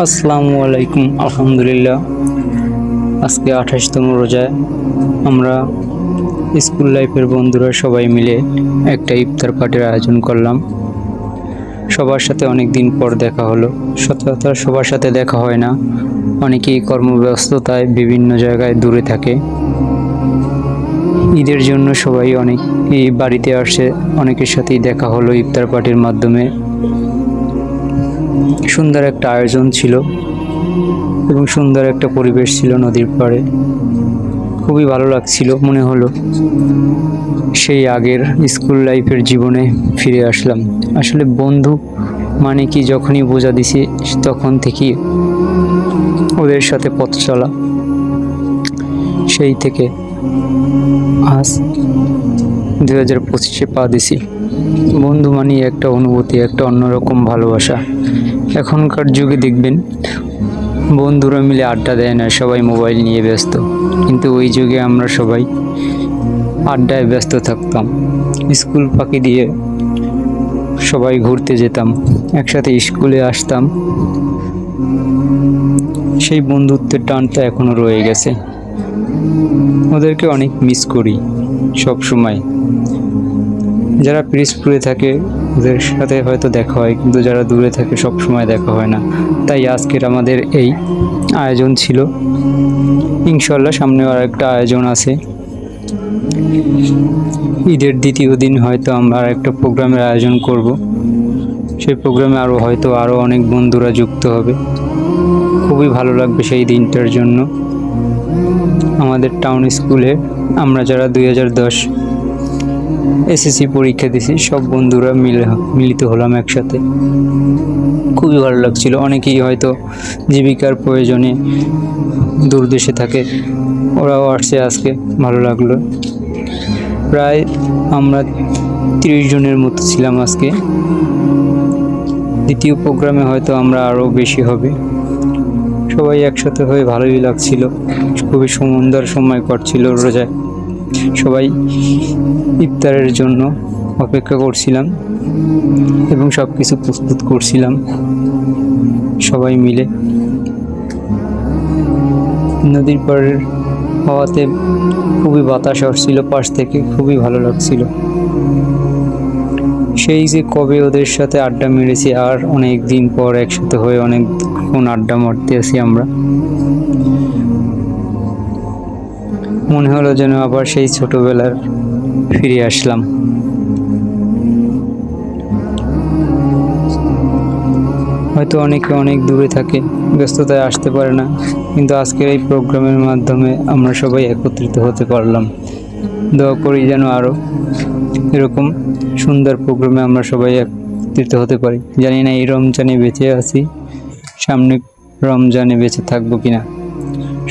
আসসালামু আলাইকুম, আলহামদুলিল্লাহ। আজকে আঠাশতম রোজায় আমরা স্কুল লাইফের বন্ধুরা সবাই মিলে একটা ইফতার পার্টির আয়োজন করলাম। সবার সাথে অনেক দিন পর দেখা হলো। সচরাচর সবার সাথে দেখা হয় না। অনেকেই কর্মব্যস্ততায় বিভিন্ন জায়গায় দূরে থাকে। ঈদের জন্য সবাই অনেক বাড়িতে আসে। অনেকের সাথেই দেখা হলো ইফতার পার্টির মাধ্যমে। সুন্দর একটা আয়োজন ছিল এবং সুন্দর একটা পরিবেশ ছিল নদীর পাড়ে। খুবই ভালো লাগছিল, মনে হলো সেই আগের স্কুল লাইফের জীবনে ফিরে আসলাম। আসলে বন্ধু মানে কি যখনই বোঝা দিছি তখন থেকেই ওদের সাথে পথ চলা। সেই থেকে আজ দু হাজার পঁচিশে পা দিছি। বন্ধু মানে একটা অনুভূতি, একটা অন্যরকম ভালোবাসা। এখনকার যুগে দেখবেন, বন্ধুরা মিলে আড্ডা দেয় না, সবাই মোবাইল নিয়ে ব্যস্ত। কিন্তু ওই যুগে আমরা সবাই আড্ডায় ব্যস্ত থাকতাম। স্কুল ফাঁকি দিয়ে সবাই ঘুরতে যেতাম, একসাথে স্কুলে আসতাম। সেই বন্ধুত্বের টানটা এখনও রয়ে গেছে। ওদেরকে অনেক মিস করি সব সময় যারা পিরিসপুরে থাকে, ওদের সাথে হয়তো দেখা হয়, কিন্তু যারা দূরে থাকে সব সময় দেখা হয় না। তাই আজকের আমাদের এই আয়োজন ছিল। ইনশাল্লাহ সামনে আর একটা আয়োজন আছে। ঈদের দ্বিতীয় দিন হয়তো আমরা আর একটা প্রোগ্রামের আয়োজন করব। সেই প্রোগ্রামে আরও হয়তো আরও অনেক বন্ধুরা যুক্ত হবে। খুবই ভালো লাগবে সেই দিনটার জন্য। আমাদের টাউন স্কুলে আমরা যারা দুই হাজার দশ এসএসসি পরীক্ষা দিছি সব বন্ধুরা মিলে মিলিত হলাম একসাথে। খুবই ভালো লাগছিল। অনেকেই হয়তো জীবিকার প্রয়োজনে দূর দেশে থাকে। ওরাও আসছে আজকে, ভালো লাগল। প্রায় আমরা তিরিশ জনের মতো ছিলাম আজকে। দ্বিতীয় প্রোগ্রামে হয়তো আমরা আরও বেশি হবে। সবাই একসাথে হয়ে ভালোই লাগছিল। খুবই সুন্দর সময় কাটছিল রোজায়। সবাই ইফতারের জন্য অপেক্ষা করছিলাম এবং সব কিছু প্রস্তুত করছিলাম। সবাই মিলে নদীর পাড়ের হাওয়াতে খুবই বাতাস আসছিল, পাশ থেকে খুবই ভালো লাগছিল। সেই যে কবে ওদের সাথে আড্ডা মেরেছি আর অনেক দিন পর একসাথে হয়ে অনেকক্ষণ আড্ডা মারতে আসি আমরা। মনে হলো যেন আবার সেই ছোটবেলার ফিরে আসলাম। হয়তো অনেকে অনেক দূরে থাকে, ব্যস্ততায় আসতে পারে না, কিন্তু আজকের এই প্রোগ্রামের মাধ্যমে আমরা সবাই একত্রিত হতে পারলাম। দোয়া করি যেন আরও এরকম সুন্দর প্রোগ্রামে আমরা সবাই একত্রিত হতে পারি। জানি না এই রমজানে বেঁচে আছি, সামনে রমজানে বেঁচে থাকব কিনা।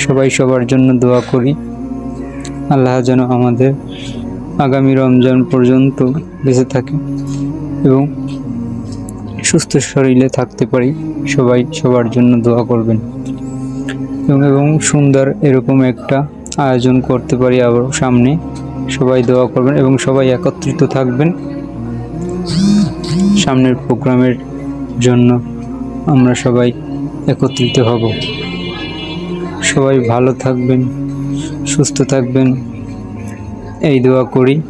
সবাই সবার জন্য দোয়া করি। আল্লাহ যেন আমাদের আগামী রমজান পর্যন্ত বেঁচে থাকে এবং সুস্থ শরীরে থাকতে পারি। সবাই সবার জন্য দোয়া করবেন। এবং সুন্দর এরকম একটা আয়োজন করতে পারি আবার সামনে। সবাই দোয়া করবেন এবং সবাই একত্রিত থাকবেন। সামনের প্রোগ্রামের জন্য আমরা সবাই একত্রিত হব। সবাই ভালো থাকবেন। সুস্থ থাকবেন। এই দোয়া করি।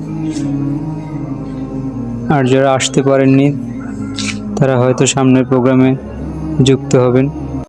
আর যারা আসতে পারেননি, তারা হয়তো সামনের প্রোগ্রামে যুক্ত হবেন।